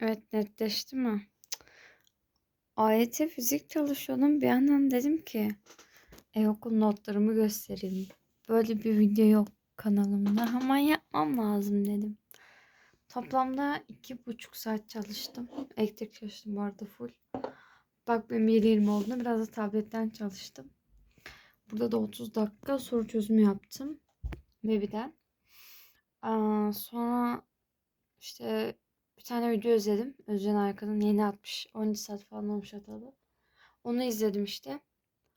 Evet netleşti mi? AYT fizik çalışıyordum. Bir yandan dedim ki e, okul notlarımı göstereyim. Böyle bir video yok kanalımda. Hemen yapmam lazım dedim. Toplamda iki buçuk saat çalıştım. Elektrik çalıştım bu arada full. Bak benim 7.20 olduğunda biraz da tabletten çalıştım. Burada da 30 dakika soru çözümü yaptım. Webi'den. Aa, sonra işte bir tane video izledim. Özcan Arkan'ın yeni atmış. 12 saat falan olmuş hatalı. Onu izledim işte.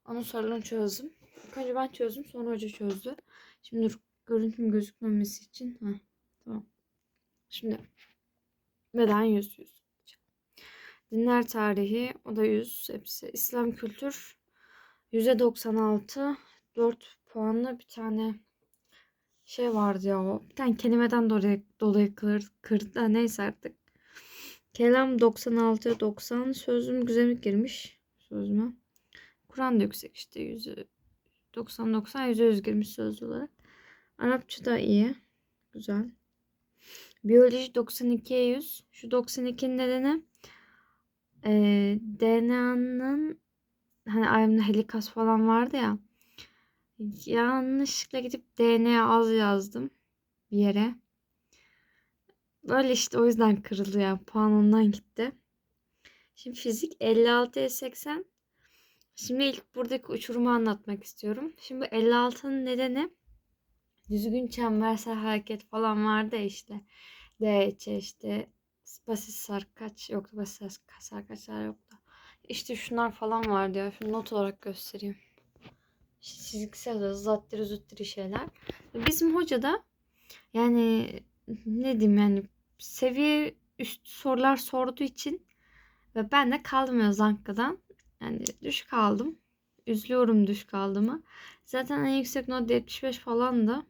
Onun sorularını çözdüm. İlk önce ben çözdüm. Sonra hoca çözdü. Şimdi dur. Görüntüm gözükmemesi için. Ha, tamam. Şimdi beden 100 100. Dinler tarihi o da 100 hepsi. İslam kültür %96 4 puanlı bir tane şey vardı ya o. Bir tane kelimeden dolayı, dolayı kır, kırdı. Neyse artık. Kelam 96 90 sözüm güzellik girmiş sözüme. Kur'an da yüksek işte yüzü 90 90 yüzde yüz girmiş sözlü olarak. Arapça da iyi. Güzel. Biyoloji 92'ye 100. Şu 92'nin nedeni e, DNA'nın hani ayrımda helikas falan vardı ya. Yanlışlıkla gidip DNA az yazdım bir yere. Böyle işte o yüzden kırıldı ya. Puan ondan gitti. Şimdi fizik 56'ya 80. Şimdi ilk buradaki uçurumu anlatmak istiyorum. Şimdi 56'nın nedeni düzgün çembersel hareket falan vardı işte. DC işte basit sarkaç yoktu basit sarkaçlar yoktu. İşte şunlar falan vardı ya. Şunu not olarak göstereyim. De zattiri zuttiri şeyler. Bizim hoca da yani ne diyeyim yani seviye üstü sorular sorduğu için ve ben de kaldım ya zankadan. Yani düşük aldım. Üzülüyorum düşük aldığımı. Zaten en yüksek not 75 falan da.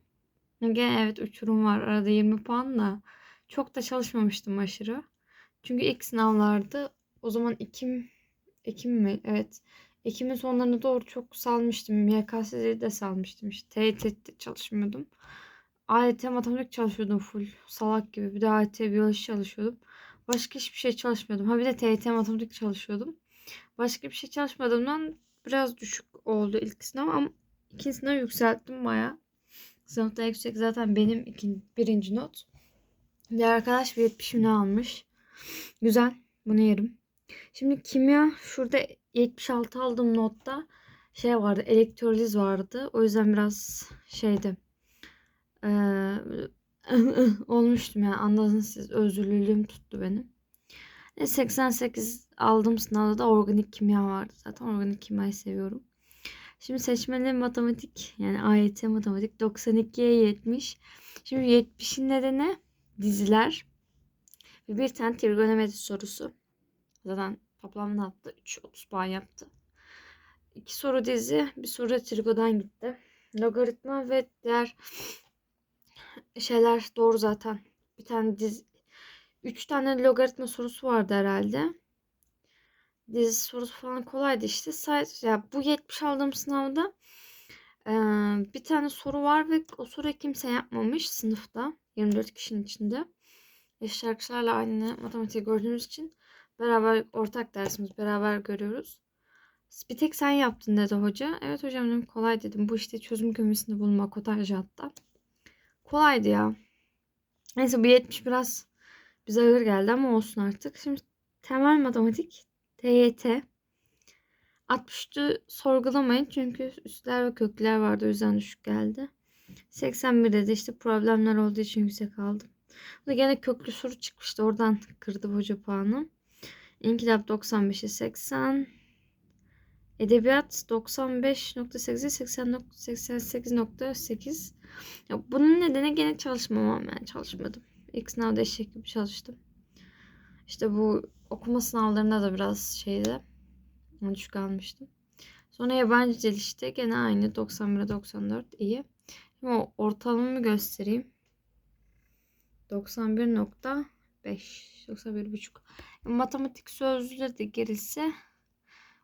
Gene evet uçurum var. Arada 20 puan da. Çok da çalışmamıştım aşırı. Çünkü ilk sınavlardı. O zaman Ekim Ekim mi? Evet. Ekim'in sonlarına doğru çok salmıştım. YKS'de de salmıştım. İşte TYT'de çalışmıyordum. AYT matematik çalışıyordum full. Salak gibi. Bir de AYT biyoloji çalışıyordum. Başka hiçbir şey çalışmıyordum. Ha bir de TYT matematik çalışıyordum. Başka bir şey çalışmadığımdan biraz düşük oldu ilk sınav ama ikinci sınav yükselttim baya. Sınıfta yüksek zaten benim ikinci, birinci not. Diğer arkadaş bir 70 ne almış. Güzel. Bunu yerim. Şimdi kimya şurada 76 aldığım notta şey vardı elektroliz vardı. O yüzden biraz şeydi. Ee, olmuştum yani anladınız siz. Özürlülüğüm tuttu benim. 88 aldığım sınavda da organik kimya vardı. Zaten organik kimyayı seviyorum. Şimdi seçmeli matematik yani AYT matematik 92'ye 70. Şimdi 70'in nedeni diziler ve bir tane trigonometri sorusu. Zaten toplam ne yaptı? 3 30 puan yaptı. İki soru dizi, bir soru trigodan gitti. Logaritma ve diğer şeyler doğru zaten. Bir tane dizi 3 tane logaritma sorusu vardı herhalde. Dizi sorusu falan kolaydı işte. Sadece ya bu 70 aldığım sınavda e, bir tane soru var ve o soruyu kimse yapmamış sınıfta. 24 kişinin içinde. Eşit arkadaşlarla aynı matematik gördüğümüz için beraber ortak dersimiz beraber görüyoruz. Bir tek sen yaptın dedi hoca. Evet hocam dedim kolay dedim. Bu işte çözüm kümesini bulma kotajı hatta. Kolaydı ya. Neyse bu 70 biraz bize ağır geldi ama olsun artık. Şimdi temel matematik TYT 60'tı sorgulamayın çünkü üstler ve kökler vardı o yüzden düşük geldi. 81'de de işte problemler olduğu için yüksek aldım. Bu da gene köklü soru çıkmıştı. Oradan kırdı hoca puanı. İnkılap 95'e 80. Edebiyat 95.8'e 88.8. Ya bunun nedeni gene çalışmamam yani çalışmadım. İlk sınavda eşek gibi çalıştım. İşte bu okuma sınavlarında da biraz şeydi. Düşük almıştım. Sonra yabancı dil işte gene aynı 91'e 94 iyi. Ama ortalamamı göstereyim. 91.5 91.5 Matematik sözlüğü de girilse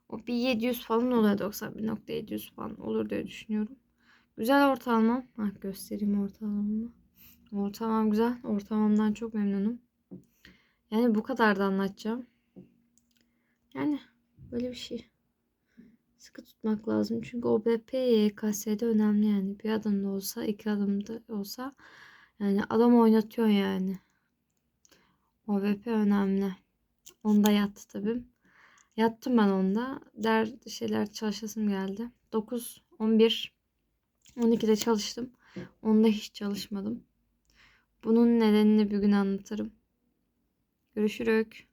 o bir 700 falan oluyor 91.700 falan olur diye düşünüyorum. Güzel ortalamam. Bak göstereyim ortalamamı. Ortalamam güzel. Ortalamamdan çok memnunum. Yani bu kadar da anlatacağım. Yani böyle bir şey. Sıkı tutmak lazım. Çünkü OBP YKS'de önemli yani. Bir adımda olsa, iki adımda olsa yani adam oynatıyor yani. OBP önemli. Onda yattı tabii. Yattım ben onda. Der şeyler çalışasım geldi. 9, 11, 12'de çalıştım. Onda hiç çalışmadım. Bunun nedenini bir gün anlatırım. Görüşürük.